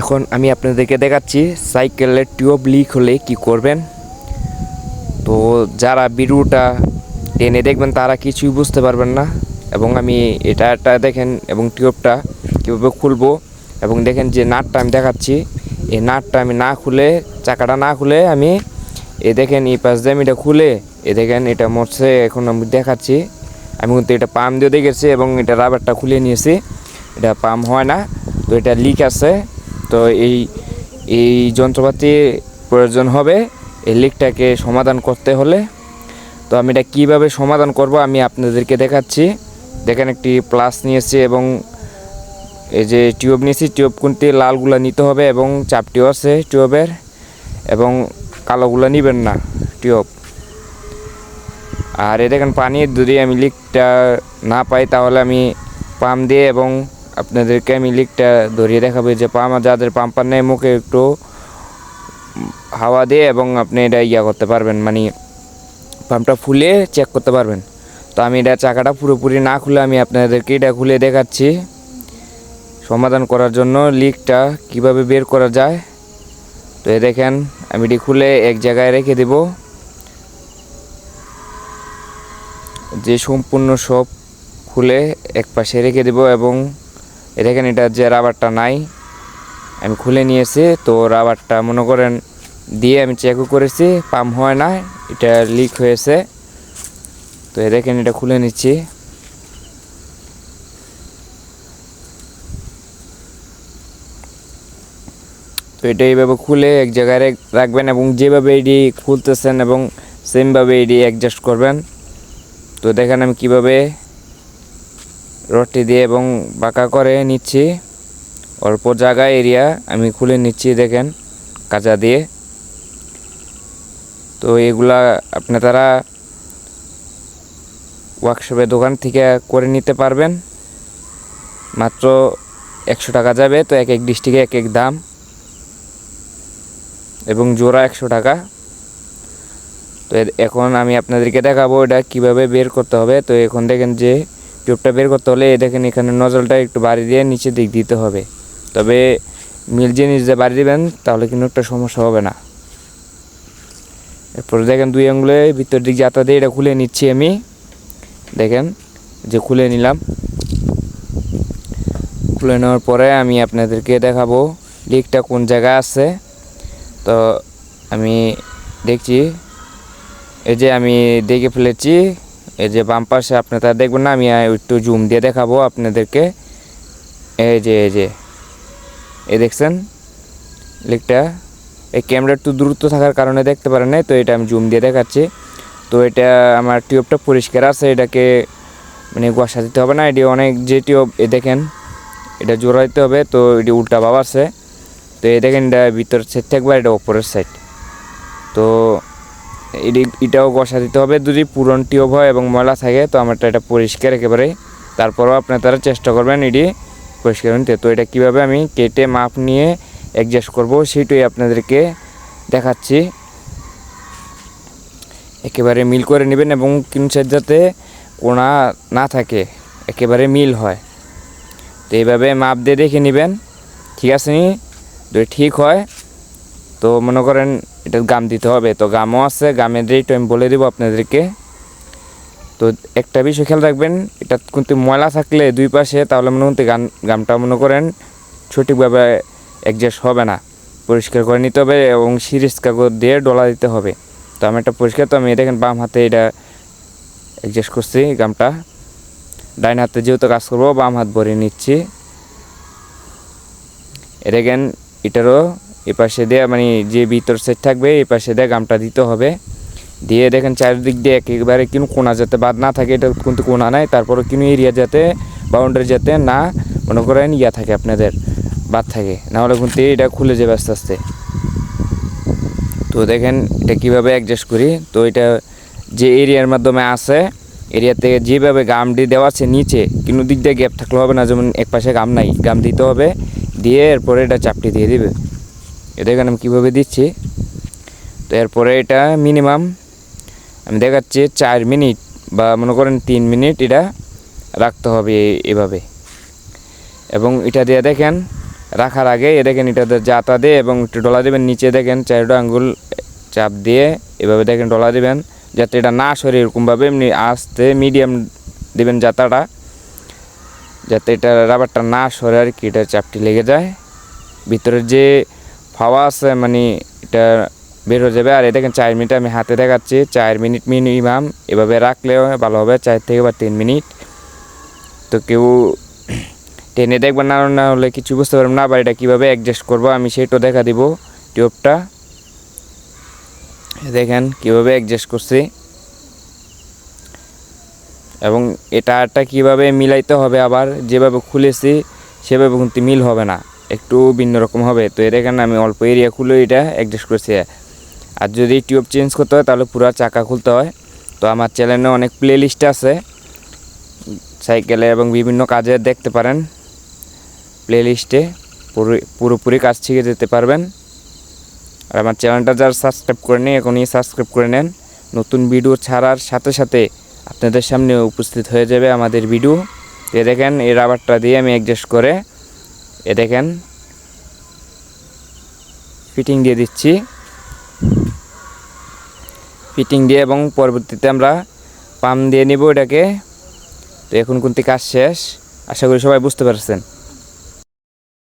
এখন আমি আপনাদেরকে দেখাচ্ছি সাইকেলের টিউব লিক হলে কি করবেন। তো যারা বিরুটা টেনে দেখবেন, তারা কিছুই বুঝতে পারবেন না। এবং আমি এটা একটা দেখেন, এবং টিউবটা কীভাবে খুলবো। এবং দেখেন যে নাটটা আমি দেখাচ্ছি। এই নাটটা আমি না খুলে, চাকাটা না খুলে আমি এ দেখেন এই পাশ দিয়ে আমি এটা খুলে, এ দেখেন এটা মরছে, এখন আমি দেখাচ্ছি। আমি কিন্তু এটা পাম দিয়ে দেখেছি, এবং এটা রাবারটা খুলে নিয়েছি। এটা পাম হয় না, তো এটা লিক আছে। তো এই এই যন্ত্রপাতি প্রয়োজন হবে। এই লিকটাকে সমাধান করতে হলে। তো আমি এটা কীভাবে সমাধান করব আমি আপনাদেরকে দেখাচ্ছি। দেখেন একটি প্লাস নিয়েছি এবং এই যে টিউব নিয়েছি টিউব কোনটি লালগুলা নিতে হবে এবং চাপটিও আছে টিউবের এবং কালোগুলো নেবেন না টিউব। আর এ দেখেন পানি যদি আমি লিকটা না পাই তাহলে আমি পাম্প দিয়ে এবং আপনাদেরকে আমি লিকটা ধরিয়ে দেখাবো যে পাম্প যাদের পাম্পার নেই, মুখে একটু হাওয়া দিয়ে এবং আপনি এটা ইয়া করতে পারবেন মানে পাম্পটা ফুলে চেক করতে পারবেন। তো আমি এটা চাকাটা পুরোপুরি না খুলে আমি আপনাদেরকে এটা খুলে দেখাচ্ছি। সমাধান করার জন্য লিকটা কীভাবে বের করা যায়, তো এ দেখেন, আমি এটি খুলে এক জায়গায় রেখে দেব। যে সম্পূর্ণ সব খুলে এক পাশে রেখে দেব এবং দেখেন এটা যে রাবারটা নাই, আমি খুলে নিয়েছি, তো রাবারটা মনে করেন দিয়ে আমি চেকও করেছি পাম্প হয় না, এটা লিক হয়েছে। তো দেখেন এটা খুলে নিচ্ছি। তো এটা এইভাবে খুলে এক জায়গায় রাখবেন এবং যেভাবে এটি খুলতেছেন এবং সেমভাবে এটি অ্যাডজাস্ট করবেন। তো দেখেন আমি কীভাবে রডটি দিয়ে এবং বাঁকা করে নিচ্ছি। অল্প জায়গা এরিয়া আমি খুলে নিচ্ছি, দেখেন, কাঁচা দিয়ে। তো এগুলা আপনারা ওয়ার্কশপের দোকান থেকে করে নিতে পারবেন। মাত্র একশো টাকা যাবে, তো এক এক ডিস্ট্রিক্টে এক এক দাম। এবং জোড়া একশো টাকা। তো এখন আমি আপনাদেরকে দেখাবো এটা কীভাবে বের করতে হবে। তো এখন দেখেন যে টিউবটা বের করতে হলে দেখেন এখানে নজলটা একটু বাড়ি দিয়ে নিচে দিক দিতে হবে। তবে মিল জিনিস যে বাড়ি দেবেন, তাহলে কিন্তু একটা সমস্যা হবে না। এরপরে দেখেন দুই আঙ্গুলে ভিতর দিক যাতা দিয়ে এটা খুলে নিচ্ছি আমি। দেখেন, যে খুলে নিলাম। খুলে নেওয়ার পরে আমি আপনাদেরকে দেখাবো লিকটা কোন জায়গায় আছে। তো আমি দেখছি, এই যে আমি দেখে ফেলেছি এই যে বাম পাশে আপনি আপনারা দেখবেন না, আমি একটু জুম দিয়ে দেখাবো আপনাদেরকে। এই যে এই যে, এই দেখছেন? লিকটা, এই ক্যামেরা একটু দূরত্ব থাকার কারণে দেখতে পারেন নাই, তো এটা আমি জুম দিয়ে দেখাচ্ছি। তো এটা আমার টিউবটা পরিষ্কার আছে, এটাকে মানে গোসা দিতে হবে না, এটি অনেক যে টিউব, এ দেখেন, এটা জোড়া দিতে হবে, তো এটি উল্টা ভাব আছে। তো এই দেখেন, এটা ভিতর সাইড থাকবে এটা ওপরের সাইড তো এটাও বসা দিতে হবে। যদি পুরন টিউব হয় এবং ময়লা থাকে, তো আমারটা এটা পরিষ্কার একেবারে। তারপরও আপনার তারা চেষ্টা করবেন এটি পরিষ্কার নিতে তো এটা কীভাবে আমি কেটে মাপ নিয়ে অ্যাডজাস্ট করব সেটাই আপনাদেরকে দেখাচ্ছি। একেবারে মিল করে নেবেন এবং সাইড যাতে কোনা না থাকে, একেবারে মিল হয়। তো এইভাবে মাপ দিয়ে দেখে নেবেন। ঠিক আছে নি? যদি ঠিক হয়, তো মনে করেন এটা গাম দিতে হবে। তো গামও আছে, গামের রেট আমি বলে দেবো আপনাদেরকে। তো একটা বিষয় খেয়াল রাখবেন, এটা কিন্তু ময়লা থাকলে দুই পাশে, তাহলে মনে হতে গান গামটা মনে করেন সঠিকভাবে অ্যাডজাস্ট হবে না। পরিষ্কার করে নিতে হবে এবং সিরিজ কাগজ দিয়ে ডলা দিতে হবে। তো আমি একটা পরিষ্কার, তো আমি দেখেন বাম হাতে এটা অ্যাডজাস্ট করছি গামটা। ডাইন হাতে যেহেতু কাজ করব, বাম হাত ভরে নিচ্ছি। এ দেখেন, এটারও এ পাশে দিয়ে মানে যে ভিতর সাইড থাকবে এই পাশে দিয়ে গামটা দিতে হবে। দিয়ে দেখেন চারিদিক দিয়ে একেবারে কিন্তু কোনা যাতে বাদ না থাকে, এটা কিন্তু কোনা নাই। তারপরে কিন্তু এরিয়া যাতে বাউন্ডারি যাতে না মনে করেন ইয়া থাকে আপনাদের, বাদ থাকে। নাহলে কিন্তু এটা খুলে যাবে আস্তে আস্তে। তো দেখেন এটা কীভাবে অ্যাডজাস্ট করি। তো এটা যে এরিয়ার মাধ্যমে আছে এরিয়া থেকে যেভাবে গামটি দেওয়া আছে নিচে, কিন্তু দিক দিয়ে গ্যাপ থাকলে হবে না। যেমন এক পাশে গাম নাই, গাম দিতে হবে। দিয়ে এরপরে এটা চাপটি দিয়ে দিবে। দেখেন আমি কীভাবে দিচ্ছি? তো এরপরে এটা মিনিমাম আমি দেখাচ্ছি চার মিনিট বা মনে করেন তিন মিনিট এটা রাখতে হবে এভাবে। এবং এটা দিয়ে দেখেন, রাখার আগে এ দেখেন এটাতে জাতা দিয়ে এবং একটু ডলা দেবেন, নিচে দেখেন চারটা আঙ্গুল চাপ দিয়ে এভাবে দেখেন ডলা দেবেন, যাতে এটা না সরে এরকমভাবে এমনি আস্তে মিডিয়াম দেবেন জাতাটা যাতে এটা রাবারটা না সরে আর কি, এটা চাপটি লেগে যায়। ভিতরের যে ফাওয়া আছে মানে এটা বের হয়ে যাবে। আর এই দেখেন, চার মিনিট আমি হাতে দেখাচ্ছি। চার মিনিট মিনিমাম এভাবে রাখলেও ভালো হবে, চার থেকে বা তিন মিনিট। তো কেউ টেনে দেখবেন না না হলে কিছু বুঝতে পারবেন না, আবার এটা কীভাবে অ্যাডজাস্ট করব, আমি সেটাও দেখা দিব টিউবটা। দেখেন, কীভাবে অ্যাডজাস্ট করছি। এবং এটাটা কীভাবে মিলাইতে হবে আবার, যেভাবে খুলেছি, সেভাবে কিন্তু মিল হবে না। একটু ভিন্ন রকম হবে। তো এ দেখেন আমি অল্প এরিয়া খুলে এটা অ্যাডজাস্ট করছি। আর যদি টিউব চেঞ্জ করতে হয়, তাহলে পুরো চাকা খুলতে হয়। তো আমার চ্যানেলে অনেক প্লে লিস্ট আছে। সাইকেলে এবং বিভিন্ন কাজে দেখতে পারেন। প্লে লিস্টে পুরোপুরি কাজ শিখে যেতে পারবেন। আর আমার চ্যানেলটা যারা সাবস্ক্রাইব করে নিন এখনই সাবস্ক্রাইব করে নেন। নতুন ভিডিও ছাড়ার সাথে সাথে আপনাদের সামনে উপস্থিত হয়ে যাবে আমাদের ভিডিও এ দেখেন এই রাবারটা দিয়ে আমি অ্যাডজাস্ট করে এ দেখেন ফিটিং দিয়ে দিচ্ছি। ফিটিং দিয়ে এবং পরবর্তীতে আমরা পাম্প দিয়ে নিব এটাকে। তো এখন কোনটি কাজ শেষ। আশা করি সবাই বুঝতে পারছেন।